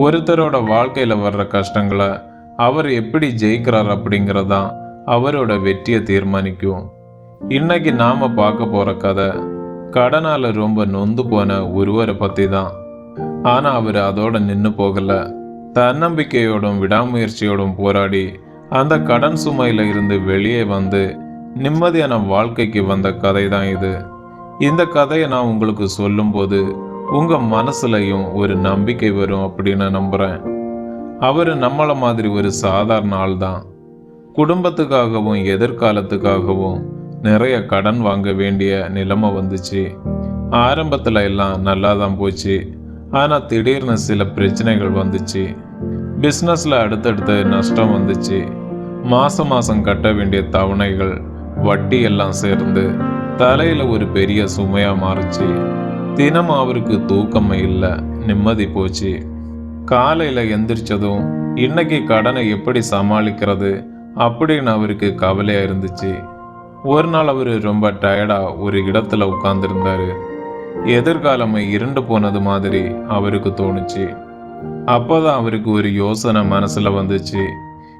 ஒருத்தரோட வாழ்க்கையில் வர்ற கஷ்டங்களை அவர் எப்படி ஜெயிக்கிறார் அப்படிங்கிறதான் அவரோட வெற்றியை தீர்மானிக்கும். இன்னைக்கு நாம் பார்க்க போகிற கதை கடனால் ரொம்ப நொந்து போன ஒருவரை பற்றி தான் ஆனால் அவர் அதோட நின்று போகலை. தன்னம்பிக்கையோடும் விடாமுயற்சியோடும் போராடி அந்த கடன் சுமையில் இருந்து வெளியே வந்து நிம்மதியான வாழ்க்கைக்கு வந்த கதை தான் இது. இந்த கதையை நான் உங்களுக்கு சொல்லும்போது உங்க மனசுலையும் ஒரு நம்பிக்கை வரும் அப்படின்னு நம்புறேன். அவர் நம்மளை மாதிரி ஒரு சாதாரண ஆள் தான். குடும்பத்துக்காகவும் எதிர்காலத்துக்காகவும் நிறைய கடன் வாங்க வேண்டிய நிலைமை வந்துச்சு. ஆரம்பத்தில் எல்லாம் நல்லா தான் போச்சு. ஆனால் திடீர்னு சில பிரச்சனைகள் வந்துச்சு. பிஸ்னஸில் அடுத்தடுத்து நஷ்டம் வந்துச்சு. மாதம் மாதம் கட்ட வேண்டிய தவணைகள் வட்டி எல்லாம் சேர்ந்து தலையில் ஒரு பெரிய சுமையாக மாறுச்சு. தினம் அவருக்கு தூக்கம் இல்லை. நிம்மதி போச்சு. காலையில் எந்திரிச்சதும் இன்னைக்கு கடனை எப்படி சமாளிக்கிறது? அப்படின்னு அவருக்கு கவலையாக இருந்துச்சு. ஒரு நாள் அவர் ரொம்ப டயர்டாக ஒரு இடத்துல உட்காந்துருந்தாரு எதிர்காலமை இருண்டு போனது மாதிரி அவருக்கு தோணுச்சு. அப்போதான் அவருக்கு ஒரு யோசனை மனசில் வந்துச்சு.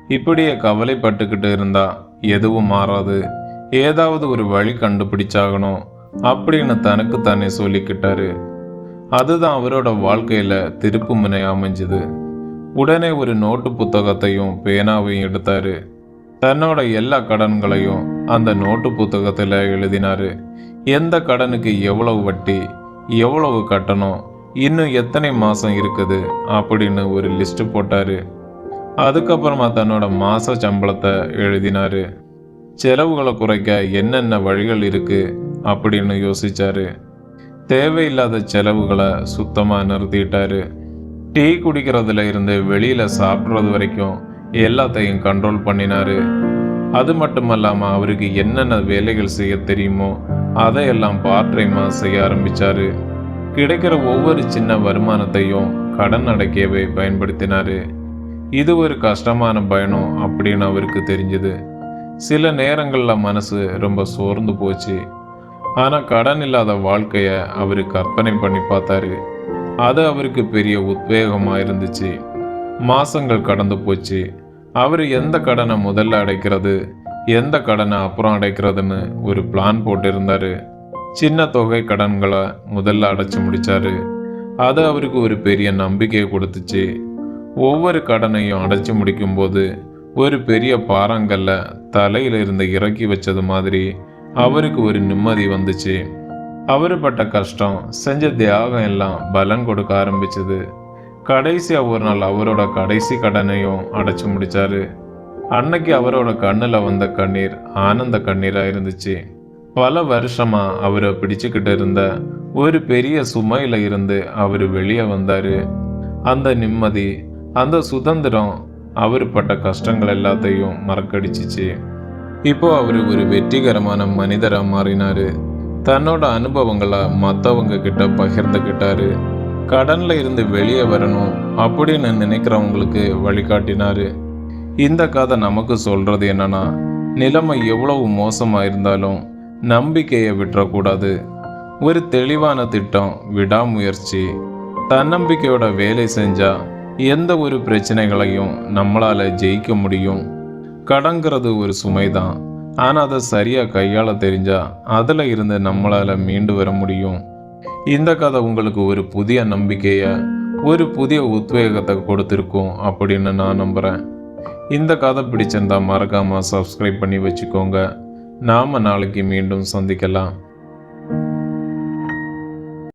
இப்படியே கவலைப்பட்டுக்கிட்டு இருந்தா எதுவும் மாறாது. ஏதாவது ஒரு வழி கண்டுபிடிச்சாகணும். அப்படின்னு தனக்கு தானே சொல்லிக்கிட்டாரு. அதுதான் அவரோட வாழ்க்கையில திருப்பு முனை அமைஞ்சது. உடனே ஒரு நோட்டு புத்தகத்தையும் பேனாவையும் எடுத்தாரு. தன்னோட எல்லா கடன்களையும் அந்த நோட்டு புத்தகத்தில் எழுதினாரு. எந்த கடனுக்கு எவ்வளவு வட்டி எவ்வளவு கட்டணும் இன்னும் எத்தனை மாதம் இருக்குது அப்படின்னு ஒரு லிஸ்ட் போட்டாரு. அதுக்கப்புறமா தன்னோட மாத சம்பளத்தை எழுதினாரு. செலவுகளை குறைக்க என்னென்ன வழிகள் இருக்குது அப்படின்னு யோசிச்சாரு. தேவையில்லாத செலவுகளை சுத்தமாக நிறுத்திட்டாரு. டீ குடிக்கிறதுல இருந்து வெளியில் சாப்பிட்றது வரைக்கும் எல்லாத்தையும் கண்ட்ரோல் பண்ணினாரு. அது மட்டுமல்லாமல் அவருக்கு என்னென்ன வேலைகள் செய்ய தெரியுமோ அதையெல்லாம் பார்ட் டைமாக செய்ய ஆரம்பிச்சாரு. கிடைக்கிற ஒவ்வொரு சின்ன வருமானத்தையும் கடன் அடைக்கவே பயன்படுத்தினாரு. இது ஒரு கஷ்டமான பயணம் அப்படின்னு அவருக்கு தெரிஞ்சது. சில நேரங்களில் மனசு ரொம்ப சோர்ந்து போச்சு. ஆனால் கடன் இல்லாத வாழ்க்கையை அவரு கற்பனை பண்ணி பார்த்தாரு. அது அவருக்கு பெரிய உத்வேகமாக இருந்துச்சு. மாசங்கள் கடந்து போச்சு. அவர் எந்த கடனை முதல்ல அடைக்கிறது எந்த கடனை அப்புறம் அடைக்கிறதுன்னு ஒரு பிளான் போட்டிருந்தாரு. சின்ன தொகை கடன்களை முதல்ல அடைச்சி முடிச்சாரு. அது அவருக்கு ஒரு பெரிய நம்பிக்கையை கொடுத்துச்சு. ஒவ்வொரு கடனையும் அடைச்சி முடிக்கும்போது ஒரு பெரிய பாறாங்கல்ல தலையில இருந்து இறக்கி வச்சது மாதிரி அவருக்கு ஒரு நிம்மதி வந்துச்சு. அவர் பட்ட கஷ்டம் செஞ்ச தியாகம் எல்லாம் பலன் கொடுக்க ஆரம்பிச்சது. கடைசியாக ஒரு நாள் அவரோட கடைசி கடனையும் அடைச்சி முடிச்சாரு. அன்னைக்கு அவரோட கண்ணில் வந்த கண்ணீர் ஆனந்த கண்ணீராக இருந்துச்சு. பல வருஷமாக அவரை பிடிச்சுக்கிட்டு இருந்த ஒரு பெரிய சுமையில் இருந்து அவர் வெளியே வந்தார். அந்த நிம்மதி அந்த சுதந்திரம் அவர் பட்ட கஷ்டங்கள் எல்லாத்தையும் மறக்கடிச்சிச்சு. இப்போ அவர் ஒரு வெற்றிகரமான மனிதராக மாறினாரு. தன்னோட அனுபவங்களை மற்றவங்க கிட்ட பகிர்ந்துக்கிட்டாரு. கடனில் இருந்து வெளியே வரணும் அப்படின்னு நினைக்கிறவங்களுக்கு வழிகாட்டினார். இந்த கதை நமக்கு சொல்கிறது என்னன்னா நிலைமை எவ்வளவு மோசமாக இருந்தாலும் நம்பிக்கையை விட்டுறக்கூடாது. ஒரு தெளிவான திட்டம் விடாமுயற்சி தன்னம்பிக்கையோட வேலை செஞ்சால் எந்த ஒரு பிரச்சனைகளையும் நம்மளால் ஜெயிக்க முடியும். கடங்கிறது ஒரு சுமை தான் ஆனால் அதை சரியாக கையாள தெரிஞ்சால் அதில் இருந்து நம்மளால் மீண்டு வர முடியும். இந்த கதை உங்களுக்கு ஒரு புதிய நம்பிக்கையை ஒரு புதிய உத்வேகத்தை கொடுத்துருக்கோம் அப்படின்னு நான் நம்புகிறேன் இந்த கதை பிடிச்சிருந்தா மறக்காமல் சப்ஸ்கிரைப் பண்ணி வச்சுக்கோங்க. நாம் நாளைக்கு மீண்டும் சந்திக்கலாம்.